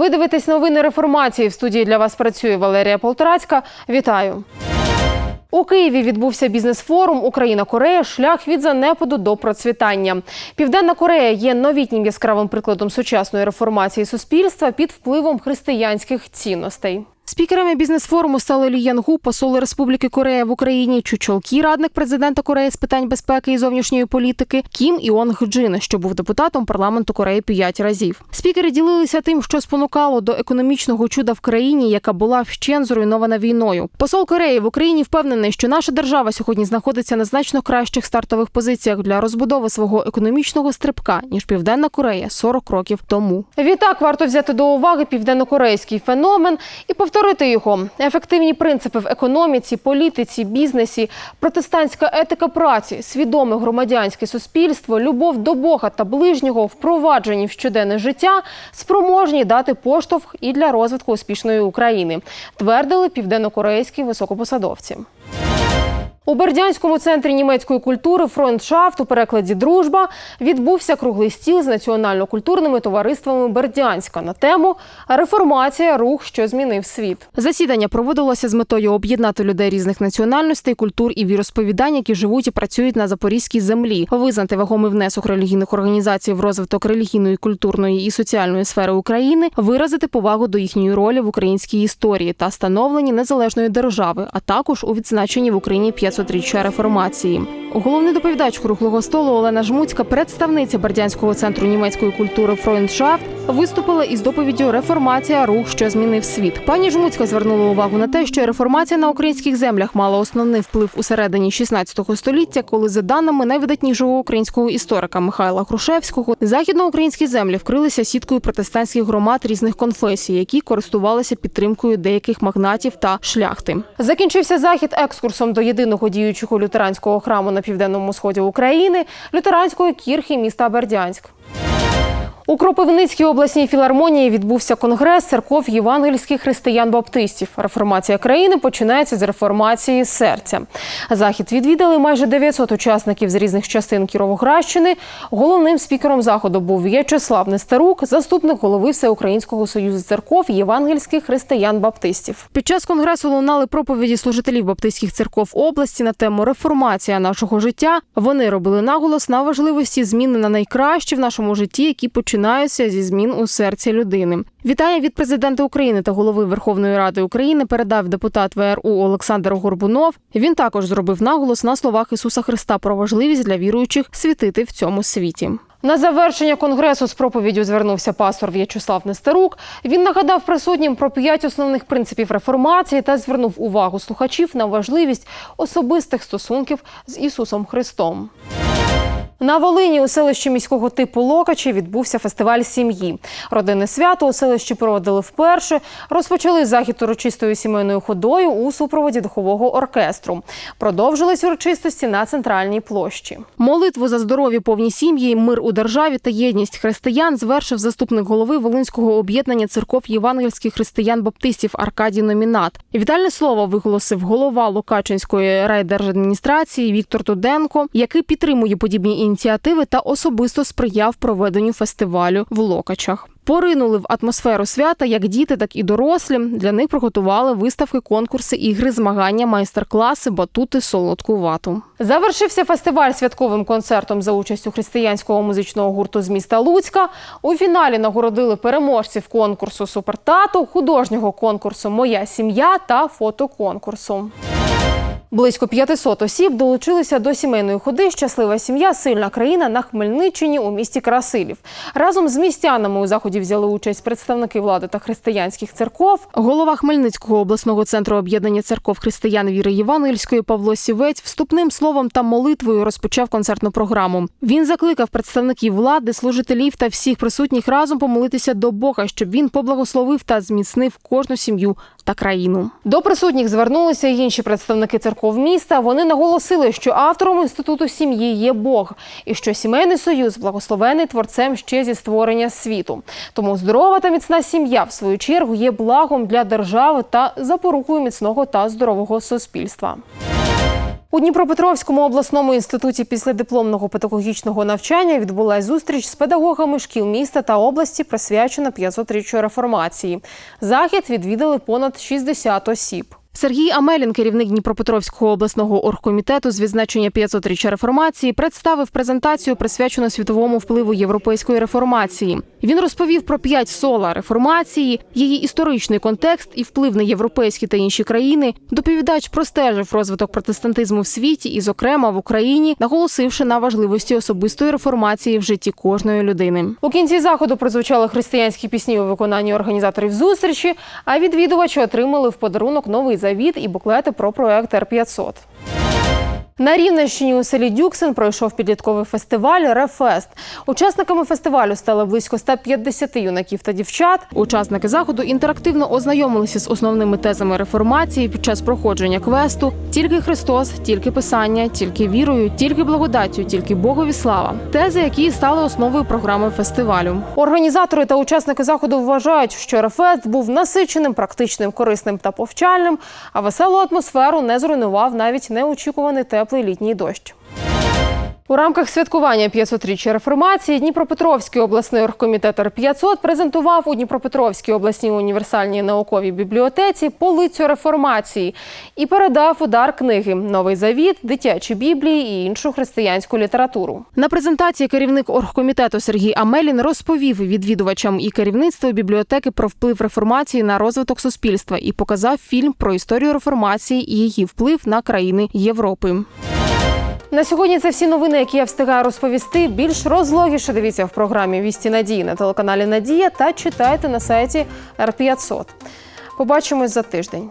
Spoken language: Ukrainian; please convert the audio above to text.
Ви дивитесь новини реформації. В студії для вас працює Валерія Полторацька. Вітаю. У Києві відбувся бізнес-форум Україна-Корея. Шлях від занепаду до процвітання. Південна Корея є новітнім яскравим прикладом сучасної реформації суспільства під впливом християнських цінностей. Спікерами бізнес-форуму стали Лі Янгу, посол Республіки Корея в Україні, Чу Чол Кі, радник президента Кореї з питань безпеки і зовнішньої політики, Кім Іонг Джин, що був депутатом парламенту Кореї п'ять разів. Спікери ділилися тим, що спонукало до економічного чуда в країні, яка була вщен зруйнована війною. Посол Кореї в Україні впевнений, що наша держава сьогодні знаходиться на значно кращих стартових позиціях для розбудови свого економічного стрибка ніж Південна Корея 40 років тому. Відтак варто взяти до уваги південнокорейський феномен і повторити його. Ефективні принципи в економіці, політиці, бізнесі, протестантська етика праці, свідоме громадянське суспільство, любов до Бога та ближнього, впроваджені в щоденне життя, спроможні дати поштовх і для розвитку успішної України, твердили південнокорейські високопосадовці. У Бердянському центрі німецької культури «Фронтшафт» у перекладі Дружба відбувся круглий стіл з національно-культурними товариствами Бердянська на тему Реформація рух, що змінив світ. Засідання проводилося з метою об'єднати людей різних національностей, культур і віросповідань, які живуть і працюють на запорізькій землі, визнати вагомий внесок релігійних організацій в розвиток релігійної, культурної і соціальної сфери України, виразити повагу до їхньої ролі в українській історії та становленні незалежної держави, а також у відзначенні в Україні 500-річчя реформації. Головний доповідач круглого столу Олена Жмуцька, представниця Бердянського центру німецької культури «Фройндшафт», виступила із доповіддю Реформація рух, що змінив світ. Пані Жмуцька звернула увагу на те, що реформація на українських землях мала основний вплив у середині 16 століття, коли за даними найвидатнішого українського історика Михайла Грушевського, західноукраїнські землі вкрилися сіткою протестантських громад різних конфесій, які користувалися підтримкою деяких магнатів та шляхти. Закінчився захід екскурсом до єдиного діючого лютеранського храму на південному сході України лютеранської кірхи міста Бердянськ. У Кропивницькій обласній філармонії відбувся конгрес церков євангельських християн-баптистів. Реформація країни починається з реформації серця. Захід відвідали майже 900 учасників з різних частин Кіровоградщини. Головним спікером заходу був В'ячеслав Нестерук, заступник голови Всеукраїнського союзу церков євангельських християн-баптистів. Під час конгресу лунали проповіді служителів баптистських церков області на тему реформація нашого життя. Вони робили наголос на важливості зміни на найкраще в нашому житті, які починаються зі змін у серці людини. Вітання від президента України та голови Верховної Ради України передав депутат ВРУ Олександр Горбунов. Він також зробив наголос на словах Ісуса Христа про важливість для віруючих світити в цьому світі. На завершення конгресу з проповіддю звернувся пастор В'ячеслав Нестерук. Він нагадав присутнім про п'ять основних принципів реформації та звернув увагу слухачів на важливість особистих стосунків з Ісусом Христом. На Волині у селищі міського типу Локачі відбувся фестиваль сім'ї. Родинне свято у селищі проводили вперше. Розпочали захід урочистою сімейною ходою у супроводі духового оркестру. Продовжились урочистості на центральній площі. Молитву за здоров'я повні сім'ї, мир у державі та єдність християн звершив заступник голови Волинського об'єднання церков євангельських християн-баптистів Аркадій Номінат. Вітальне слово виголосив голова Локачинської райдержадміністрації Віктор Туденко, який підтримує подібні ініціативи та особисто сприяв проведенню фестивалю в Локачах. Поринули в атмосферу свята як діти, так і дорослі. Для них приготували виставки, конкурси, ігри, змагання, майстер-класи, батути, солодку вату. Завершився фестиваль святковим концертом за участю християнського музичного гурту з міста Луцька. У фіналі нагородили переможців конкурсу Супертату, художнього конкурсу Моя сім'я та фотоконкурсу. Близько 500 осіб долучилися до сімейної ходи Щаслива сім'я, сильна країна на Хмельниччині у місті Красилів. Разом з містянами у заході взяли участь представники влади та християнських церков. Голова Хмельницького обласного центру об'єднання церков християн віри Євангельської Павло Сівець вступним словом та молитвою розпочав концертну програму. Він закликав представників влади, служителів та всіх присутніх разом помолитися до Бога, щоб він поблагословив та зміцнив кожну сім'ю та країну. До присутніх звернулися й інші представники церков міста. Вони наголосили, що автором інституту сім'ї є Бог, і що сімейний союз благословений творцем ще зі створення світу. Тому здорова та міцна сім'я, в свою чергу, є благом для держави та запорукою міцного та здорового суспільства. У Дніпропетровському обласному інституті післядипломного педагогічного навчання відбулась зустріч з педагогами шкіл міста та області, присвячена 500-річчю реформації. Захід відвідали понад 60 осіб. Сергій Амелін, керівник Дніпропетровського обласного оргкомітету з відзначення 500-річчя реформації, представив презентацію, присвячену світовому впливу європейської реформації. Він розповів про п'ять сола реформації, її історичний контекст і вплив на європейські та інші країни. Доповідач простежив розвиток протестантизму в світі і, зокрема, в Україні, наголосивши на важливості особистої реформації в житті кожної людини. У кінці заходу прозвучали християнські пісні у виконанні організаторів зустрічі, а відвідувачі отримали в подарунок новий завіт і буклети про проект Р-500. На Рівненщині у селі Дюксин пройшов підлітковий фестиваль Рефест. Учасниками фестивалю стали близько 150 юнаків та дівчат. Учасники заходу інтерактивно ознайомилися з основними тезами реформації під час проходження квесту. Тільки Христос, тільки Писання, тільки вірою, тільки благодаттю, тільки Богові слава. Тези, які стали основою програми фестивалю. Організатори та учасники заходу вважають, що Рефест був насиченим, практичним, корисним та повчальним, а веселу атмосферу не зруйнував навіть неочікуваний теплий літній дощ. У рамках святкування 500-річчя реформації Дніпропетровський обласний оргкомітет Р-500 презентував у Дніпропетровській обласній універсальній науковій бібліотеці полицю реформації і передав удар книги Новий завіт, дитячі біблії і іншу християнську літературу. На презентації керівник оргкомітету Сергій Амелін розповів відвідувачам і керівництву бібліотеки про вплив реформації на розвиток суспільства і показав фільм про історію реформації і її вплив на країни Європи. На сьогодні це всі новини, які я встигаю розповісти. Більш розлогіше дивіться в програмі Вісті Надії на телеканалі Надія та читайте на сайті Р500. Побачимось за тиждень.